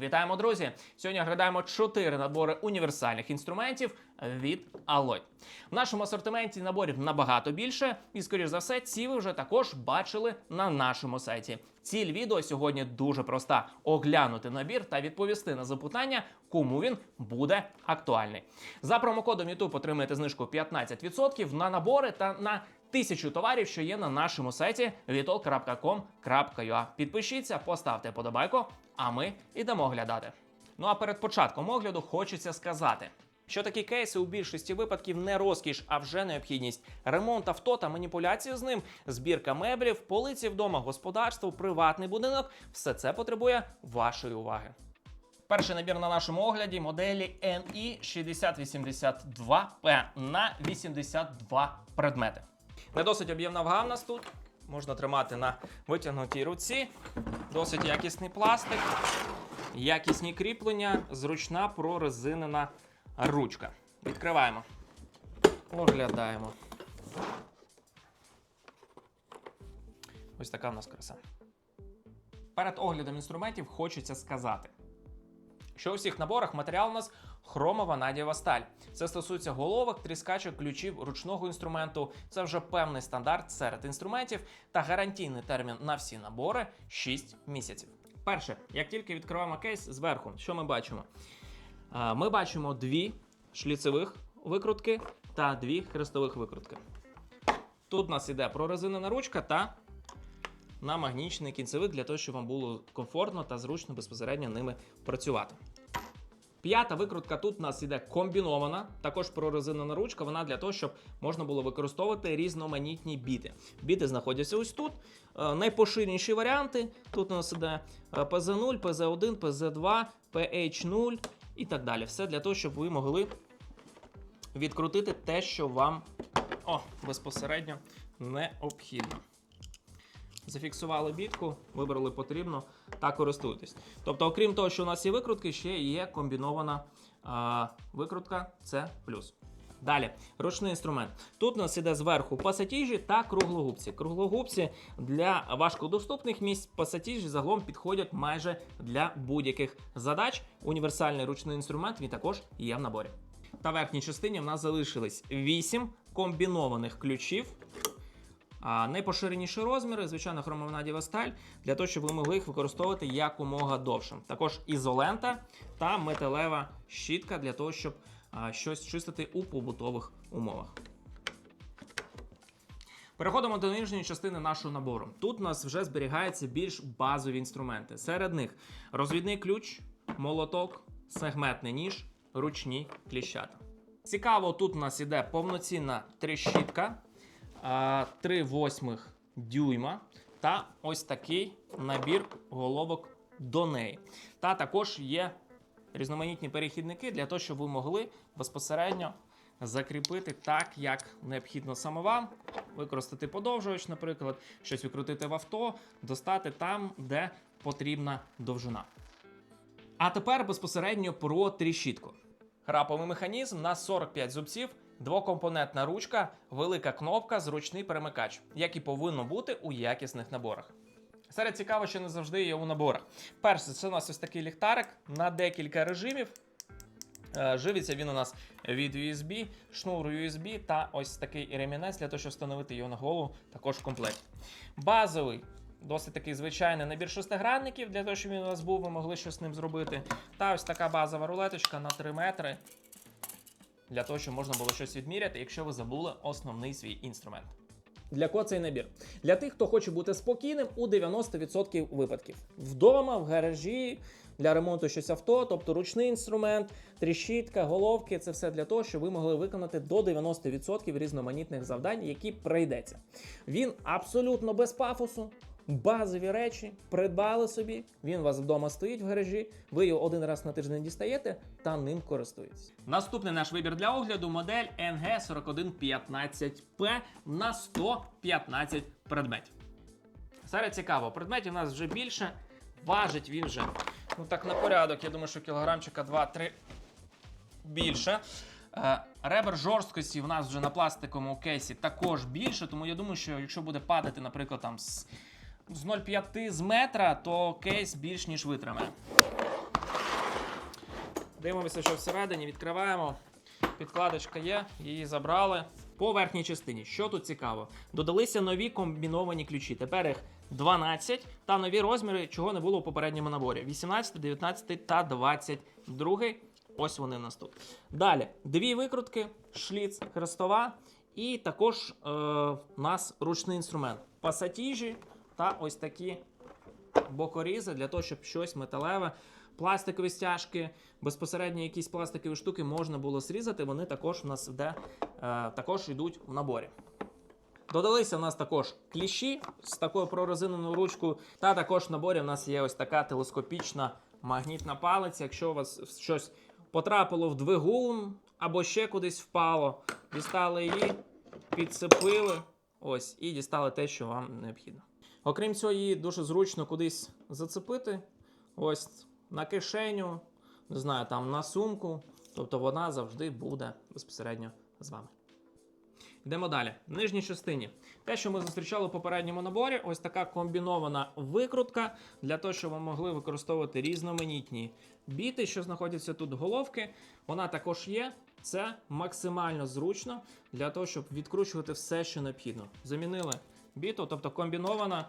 Вітаємо, друзі! Сьогодні оглядаємо 4 набори універсальних інструментів від Alloy. В нашому асортименті наборів набагато більше, і, скоріш за все, ці ви вже також бачили на нашому сайті. Ціль відео сьогодні дуже проста: оглянути набір та відповісти на запитання, кому він буде актуальний. За промокодом YouTube отримаєте знижку 15% на набори та на тисячу товарів, що є на нашому сайті vitol.com.ua. Підпишіться, поставте подобайку, а ми йдемо оглядати. Ну а перед початком огляду хочеться сказати. Що такі кейси у більшості випадків не розкіш, а вже необхідність. Ремонт авто та маніпуляції з ним, збірка меблів, полиці вдома, господарство, приватний будинок все це потребує вашої уваги. Перший набір на нашому огляді моделі NE 6082P на 82 предмети. Не досить об'ємна вага в нас тут. Можна тримати на витягнутій руці. Досить якісний пластик, якісні кріплення, зручна прорезинена ручка. Відкриваємо. Оглядаємо. Ось така в нас краса. Перед оглядом інструментів хочеться сказати, що у всіх наборах матеріал у нас хромова надієва сталь. Це стосується головок, тріскачок, ключів, ручного інструменту. Це вже певний стандарт серед інструментів та гарантійний термін на всі набори 6 місяців. Перше, як тільки відкриваємо кейс зверху, що ми бачимо? Ми бачимо дві шліцевих викрутки та дві хрестових викрутки. Тут у нас іде прорезинена ручка та на магнічний кінцевик для того, щоб вам було комфортно та зручно безпосередньо ними працювати. П'ята викрутка тут у нас іде комбінована, також прорезинена ручка. Вона для того, щоб можна було використовувати різноманітні біти. Біти знаходяться ось тут. Е, Найпоширеніші варіанти. Тут у нас іде е, PZ0, PZ1, PZ2, PH0 і так далі. Все для того, щоб ви могли відкрутити те, що вам о, безпосередньо необхідно. Зафіксували бітку, вибрали потрібно та користуйтесь. Тобто, окрім того, що у нас є викрутки, ще є комбінована а, викрутка це плюс. Далі, ручний інструмент. Тут у нас іде зверху пасатіжі та круглогубці. Круглогубці для важкодоступних місць пасатіжі загалом підходять майже для будь-яких задач. Універсальний ручний інструмент він також є в наборі. Та верхній частині в нас залишились 8 комбінованих ключів. А найпоширеніші розміри, звичайно, хромовнадіва сталь, для того, щоб ви могли їх використовувати якомога довше. Також ізолента та металева щітка для того, щоб щось чистити у побутових умовах. Переходимо до нижньої частини нашого набору. Тут у нас вже зберігаються більш базові інструменти. Серед них розвідний ключ, молоток, сегментний ніж, ручні кліщата. Цікаво, тут у нас іде повноцінна трещітка, 3 восьмих дюйма та ось такий набір головок до неї. Та також є різноманітні перехідники для того, щоб ви могли безпосередньо закріпити так, як необхідно саме вам. Використати подовжувач, наприклад, щось викрутити в авто, достати там, де потрібна довжина. А тепер безпосередньо про тріщітку. Храповий механізм на 45 зубців, двокомпонентна ручка, велика кнопка, зручний перемикач, як і повинно бути у якісних наборах. Серед цікаво, що не завжди є у наборах. Перше, це у нас ось такий ліхтарик на декілька режимів. Е, Живиться він у нас від USB, шнур USB та ось такий ремінець для того, щоб встановити його на голову, також в комплекті. Базовий, досить такий звичайний набір шестигранників, для того, щоб він у вас був, ви могли щось з ним зробити. Та ось така базова рулеточка на 3 метри. Для того, щоб можна було щось відміряти, якщо ви забули основний свій інструмент. Для кого цей набір? Для тих, хто хоче бути спокійним у 90% випадків. Вдома, в гаражі, для ремонту щось авто, тобто ручний інструмент, тріщітка, головки це все для того, щоб ви могли виконати до 90% різноманітних завдань, які прийдеться. Він абсолютно без пафосу. Базові речі придбали собі. Він у вас вдома стоїть в гаражі. Ви його один раз на тиждень дістаєте та ним користуєтесь. Наступний наш вибір для огляду модель NG4115P на 115 предметів. Серед цікаво, предметів у нас вже більше. Важить він вже. Ну так на порядок. Я думаю, що кілограмчика 2-3 більше. Е, Ребер жорсткості в нас вже на пластиковому кейсі також більше, тому я думаю, що якщо буде падати, наприклад, там з, з 0,5 з метра, то кейс більш ніж витримає. Дивимося, що всередині, відкриваємо. Підкладочка є, її забрали. По верхній частині, що тут цікаво, додалися нові комбіновані ключі. Тепер їх 12 та нові розміри, чого не було у попередньому наборі: 18, 19 та 22. Ось вони нас тут. Далі дві викрутки, шліц, хрестова, і також е, у нас ручний інструмент. Пасатіжі та ось такі бокорізи для того, щоб щось металеве, пластикові стяжки, безпосередньо якісь пластикові штуки можна було зрізати. Вони також у нас де, е, також йдуть в наборі. Додалися в нас також кліщі з такою прорезиненою ручкою. Та також в наборі в нас є ось така телескопічна магнітна палиця. Якщо у вас щось потрапило в двигун або ще кудись впало, дістали її, підцепили ось, і дістали те, що вам необхідно. Окрім цього, її дуже зручно кудись зацепити. Ось на кишеню, не знаю, там на сумку. Тобто вона завжди буде безпосередньо з вами. Йдемо далі. В нижній частині. Те, що ми зустрічали у попередньому наборі, ось така комбінована викрутка для того, щоб ви могли використовувати різноманітні біти, що знаходяться тут головки. Вона також є. Це максимально зручно для того, щоб відкручувати все, що необхідно. Замінили біту, тобто комбінована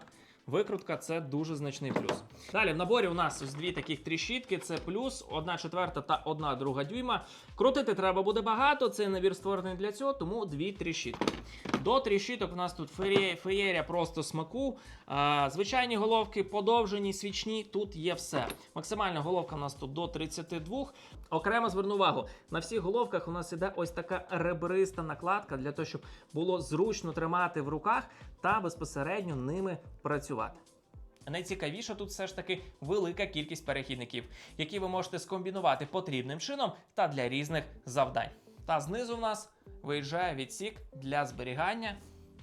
викрутка це дуже значний плюс. Далі в наборі у нас ось дві таких тріщітки: це плюс, одна четверта та одна друга дюйма. Крутити треба буде багато. Цей набір створений для цього, тому дві тріщітки. До тріщіток у нас тут феє- феєрія просто смаку. Звичайні головки, подовжені, свічні. Тут є все. Максимальна головка у нас тут до 32. Окремо зверну увагу. На всіх головках у нас іде ось така ребриста накладка для того, щоб було зручно тримати в руках та безпосередньо ними працювати. Найцікавіше тут все ж таки велика кількість перехідників, які ви можете скомбінувати потрібним чином та для різних завдань. Та знизу в нас виїжджає відсік для зберігання.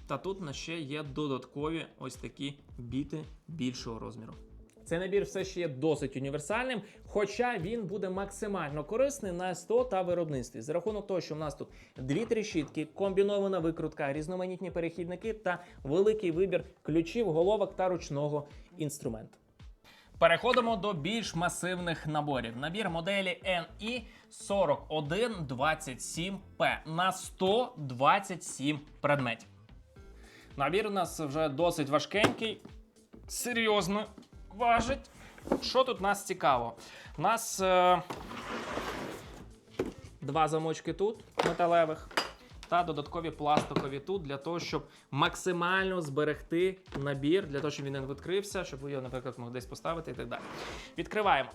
Та тут на ще є додаткові ось такі біти більшого розміру. Цей набір все ще є досить універсальним, хоча він буде максимально корисний на СТО та виробництві. За рахунок того, що в нас тут дві тріщітки, комбінована викрутка, різноманітні перехідники та великий вибір ключів, головок та ручного інструменту. Переходимо до більш масивних наборів. Набір моделі NE 4127P на 127 предметів. Набір у нас вже досить важкенький, серйозно важить. Що тут нас цікаво? У нас е, два замочки тут металевих та додаткові пластикові тут для того, щоб максимально зберегти набір, для того, щоб він не відкрився, щоб його, наприклад, могли десь поставити і так далі. Відкриваємо.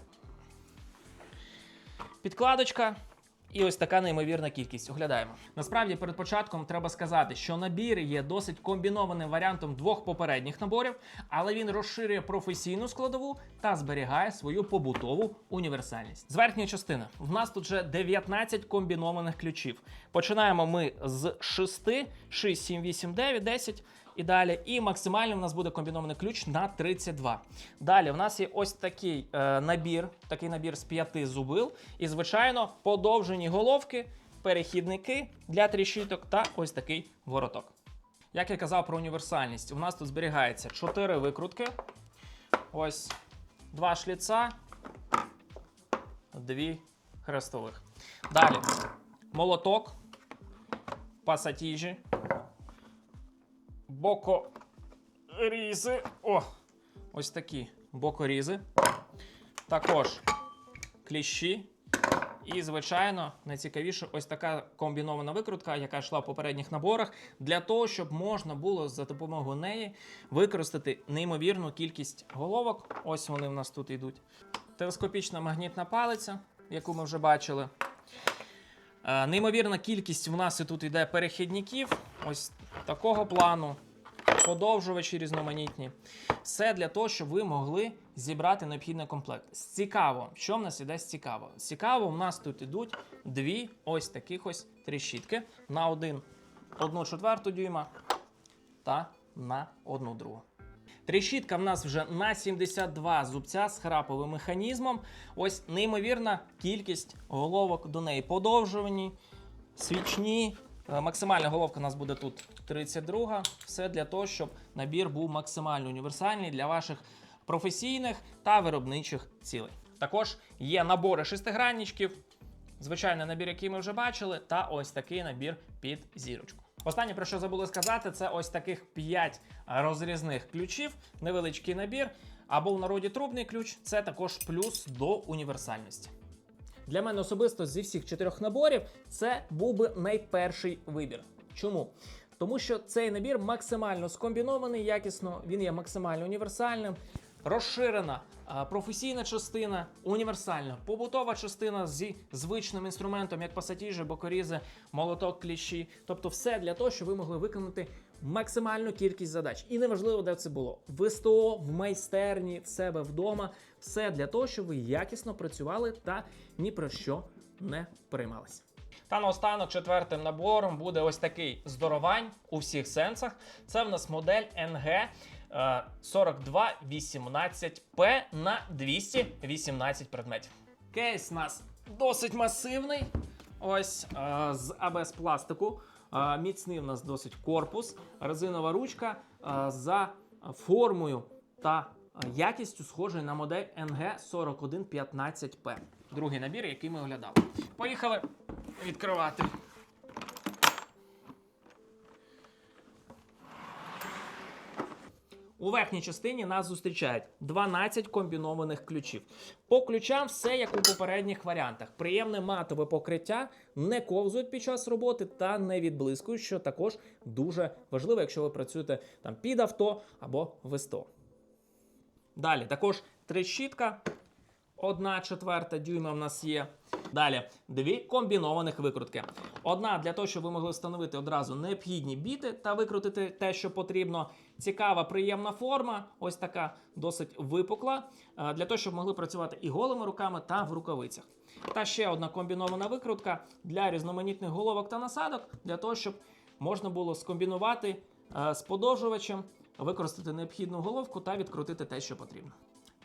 Підкладочка. І ось така неймовірна кількість. Оглядаємо. Насправді, перед початком треба сказати, що набір є досить комбінованим варіантом двох попередніх наборів, але він розширює професійну складову та зберігає свою побутову універсальність. З верхньої частини в нас тут вже 19 комбінованих ключів. Починаємо ми з 6, 6, 7, 8, 9, 10 і далі. І максимально в нас буде комбінований ключ на 32. Далі в нас є ось такий е, набір, такий набір з п'яти зубил. І, звичайно, подовжені головки, перехідники для тріщиток та ось такий вороток. Як я казав про універсальність, у нас тут зберігається 4 викрутки. Ось два шліца, дві хрестових. Далі молоток, пасатіжі, бокорізи. О, ось такі бокорізи. Також кліщі. І, звичайно, найцікавіше ось така комбінована викрутка, яка йшла в попередніх наборах, для того, щоб можна було за допомогою неї використати неймовірну кількість головок. Ось вони в нас тут йдуть. Телескопічна магнітна палиця, яку ми вже бачили. Е, Неймовірна кількість в нас і тут йде перехідників, ось такого плану, подовжувачі різноманітні. Все для того, щоб ви могли зібрати необхідний комплект. Цікаво, що в нас іде цікаво? Цікаво, в нас тут ідуть дві ось таких ось тріщітки на один, одну четверту дюйма та на одну другу. Тріщітка в нас вже на 72 зубця з храповим механізмом. Ось неймовірна кількість головок до неї подовжувані, свічні. Е, Максимальна головка у нас буде тут 32. Все для того, щоб набір був максимально універсальний для ваших професійних та виробничих цілей. Також є набори шестигранничків, звичайний набір, який ми вже бачили, та ось такий набір під зірочку. Останнє, про що забули сказати, це ось таких 5 розрізних ключів, невеличкий набір, або в народі трубний ключ це також плюс до універсальності. Для мене особисто зі всіх чотирьох наборів це був би найперший вибір. Чому? Тому що цей набір максимально скомбінований, якісно, він є максимально універсальним. Розширена професійна частина, універсальна побутова частина зі звичним інструментом, як пасатіжі, бокорізи, молоток, кліщі. Тобто, все для того, щоб ви могли виконати максимальну кількість задач. І неважливо, де це було: в СТО, в майстерні, в себе вдома. Все для того, щоб ви якісно працювали та ні про що не переймалися. Та наостанок четвертим набором буде ось такий здоровань у всіх сенсах. Це в нас модель NG 4218P на 218 предметів. Кейс у нас досить масивний. Ось е, з АБС пластику. Міцний у нас досить корпус, резинова ручка за формою та якістю схожий на модель NG 4115P. Другий набір, який ми оглядали. Поїхали відкривати. У верхній частині нас зустрічають 12 комбінованих ключів. По ключам все як у попередніх варіантах. Приємне матове покриття, не ковзують під час роботи та не відблискують, що також дуже важливо, якщо ви працюєте там під авто або в СТО. Далі також трещітка. Одна четверта дюйма в нас є. Далі дві комбінованих викрутки. Одна для того, щоб ви могли встановити одразу необхідні біти та викрутити те, що потрібно. Цікава, приємна форма, ось така досить випукла, е, для того, щоб могли працювати і голими руками та в рукавицях. Та ще одна комбінована викрутка для різноманітних головок та насадок, для того, щоб можна було скомбінувати е, з подовжувачем, використати необхідну головку та відкрутити те, що потрібно.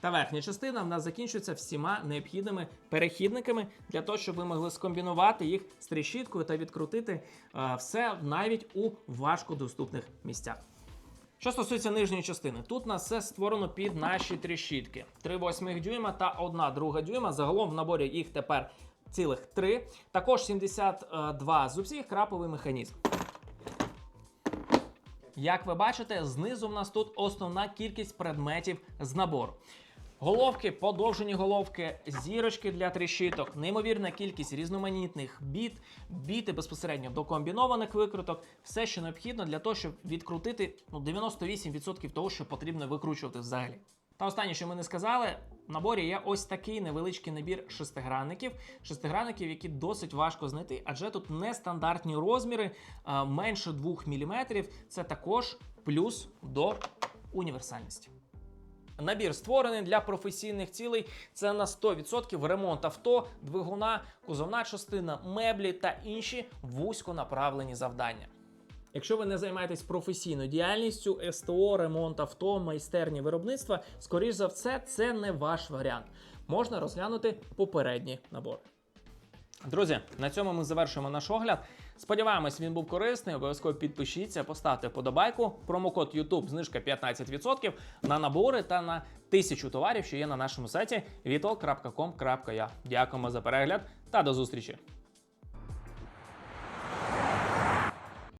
Та верхня частина в нас закінчується всіма необхідними перехідниками для того, щоб ви могли скомбінувати їх з тріщіткою та відкрутити е, все навіть у важкодоступних місцях. Що стосується нижньої частини, тут нас все створено під наші тріщітки. 3 восьмих дюйма та 1 друга дюйма. Загалом в наборі їх тепер цілих 3. Також 72 зубців краповий механізм. Як ви бачите, знизу в нас тут основна кількість предметів з набору. Головки, подовжені головки, зірочки для тріщиток, неймовірна кількість різноманітних біт, біти безпосередньо до комбінованих викруток, все, що необхідно для того, щоб відкрутити ну, 98% того, що потрібно викручувати взагалі. Та останнє, що ми не сказали, в наборі є ось такий невеличкий набір шестигранників. Шестигранників, які досить важко знайти, адже тут нестандартні розміри, менше 2 мм. Це також плюс до універсальності. Набір створений для професійних цілей. Це на 100% ремонт авто, двигуна, кузовна частина, меблі та інші вузьконаправлені завдання. Якщо ви не займаєтесь професійною діяльністю, СТО, ремонт авто, майстерні виробництва, скоріш за все, це не ваш варіант. Можна розглянути попередні набори. Друзі, на цьому ми завершуємо наш огляд. Сподіваємось, він був корисний. Обов'язково підпишіться, поставте вподобайку. Промокод YouTube знижка 15% на набори та на тисячу товарів, що є на нашому сайті vital.com.ua. Дякуємо за перегляд та до зустрічі!